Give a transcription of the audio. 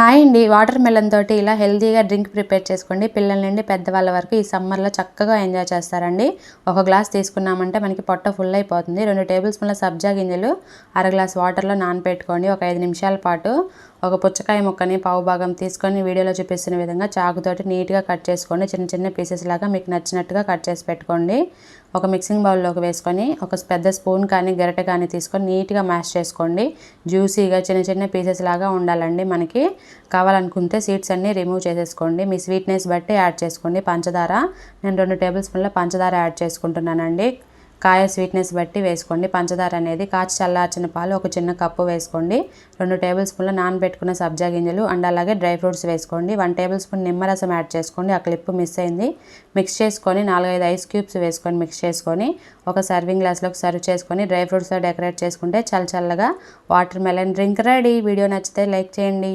Hi అండి. Water melon తోటి ఇలా హెల్తీగా డ్రింక్ ప్రిపేర్ చేసుకోండి. పిల్లల నుండి పెద్దవాళ్ళ వరకు ఈ సమ్మర్లో చక్కగా ఎంజాయ్ చేస్తారండి. ఒక గ్లాస్ తీసుకున్నామంటే మనకి పొట్ట ఫుల్ అయిపోతుంది. రెండు టేబుల్ స్పూన్ల సబ్జా గింజలు అర గ్లాస్ వాటర్లో నానబెట్టుకోండి ఒక ఐదు నిమిషాల పాటు ఒక పుచ్చకాయ ముక్కని పావు భాగం తీసుకొని వీడియోలో చూపిస్తున్న విధంగా చాకుతోటి నీట్గా కట్ చేసుకోండి. చిన్న చిన్న పీసెస్ లాగా మీకు నచ్చినట్టుగా కట్ చేసి పెట్టుకోండి. ఒక మిక్సింగ్ బౌల్లోకి వేసుకొని ఒక పెద్ద స్పూన్ కానీ గరిటె కానీ తీసుకొని నీట్గా మ్యాష్ చేసుకోండి. జ్యూసీగా చిన్న చిన్న పీసెస్ లాగా ఉండాలండి మనకి. కావాలనుకుంటే సీడ్స్ అన్నీ రిమూవ్ చేసేసుకోండి. మీ స్వీట్నెస్ బట్టి యాడ్ చేసుకోండి. పంచదార నేను రెండు టేబుల్ స్పూన్ల పంచదార యాడ్ చేసుకుంటున్నానండి. కాయ స్వీట్నెస్ బట్టి వేసుకోండి. పంచదార అనేది కాచి చల్లార్చిన పాలు ఒక చిన్న కప్పు వేసుకోండి. రెండు టేబుల్ స్పూన్ల నానబెట్టుకున్న సబ్జా గింజలు అండ్ అలాగే డ్రై ఫ్రూట్స్ వేసుకోండి. వన్ టేబుల్ స్పూన్ నిమ్మరసం యాడ్ చేసుకోండి ఆ క్లిప్ మిస్ అయింది. మిక్స్ చేసుకొని నాలుగైదు ఐస్ క్యూబ్స్ వేసుకొని మిక్స్ చేసుకొని ఒక సర్వింగ్ గ్లాస్లోకి సర్వ్ చేసుకొని డ్రై ఫ్రూట్స్తో డెకరేట్ చేసుకుంటే చల్ల చల్లగా watermelon drink ready. Video నచ్చితే లైక్ చేయండి.